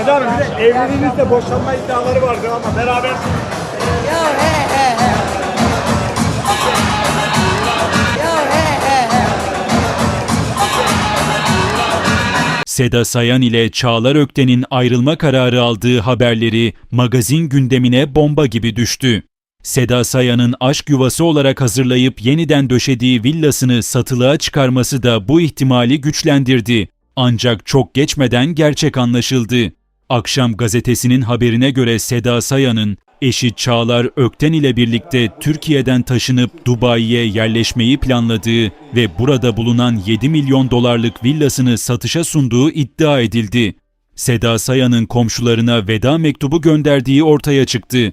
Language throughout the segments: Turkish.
Bir de evliliğinizde boşanma iddiaları vardı ama beraber. Ya he he he. Seda Sayan ile Çağlar Ökten'in ayrılma kararı aldığı haberleri magazin gündemine bomba gibi düştü. Seda Sayan'ın aşk yuvası olarak hazırlayıp yeniden döşediği villasını satılığa çıkarması da bu ihtimali güçlendirdi. Ancak çok geçmeden gerçek anlaşıldı. Akşam gazetesinin haberine göre Seda Sayan'ın eşi Çağlar Ökten ile birlikte Türkiye'den taşınıp Dubai'ye yerleşmeyi planladığı ve burada bulunan 7 milyon dolarlık villasını satışa sunduğu iddia edildi. Seda Sayan'ın komşularına veda mektubu gönderdiği ortaya çıktı.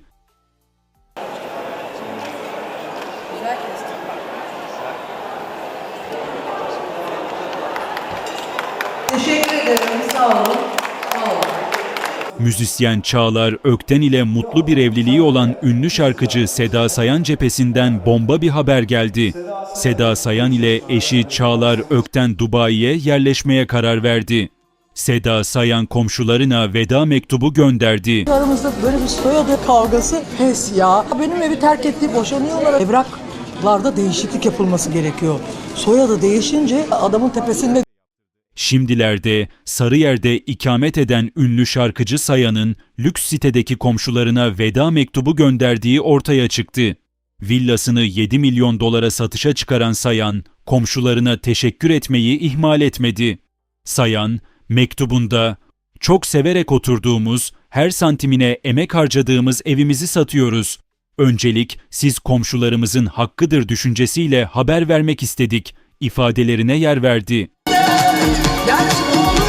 Teşekkür ederim. Sağ olun. Müzisyen Çağlar Ökten ile mutlu bir evliliği olan ünlü şarkıcı Seda Sayan cephesinden bomba bir haber geldi. Seda Sayan ile eşi Çağlar Ökten Dubai'ye yerleşmeye karar verdi. Seda Sayan komşularına veda mektubu gönderdi. Aramızda böyle bir soyadı kavgası pes ya. Benim evi terk etti, boşanıyorlar. Evraklarda değişiklik yapılması gerekiyor. Soyadı değişince adamın tepesinde Şimdilerde Sarıyer'de ikamet eden ünlü şarkıcı Sayan'ın lüks sitedeki komşularına veda mektubu gönderdiği ortaya çıktı. Villasını 7 milyon dolara satışa çıkaran Sayan, komşularına teşekkür etmeyi ihmal etmedi. Sayan, mektubunda "Çok severek oturduğumuz, her santimine emek harcadığımız evimizi satıyoruz. Öncelik siz komşularımızın hakkıdır düşüncesiyle haber vermek istedik." ifadelerine yer verdi. That's all.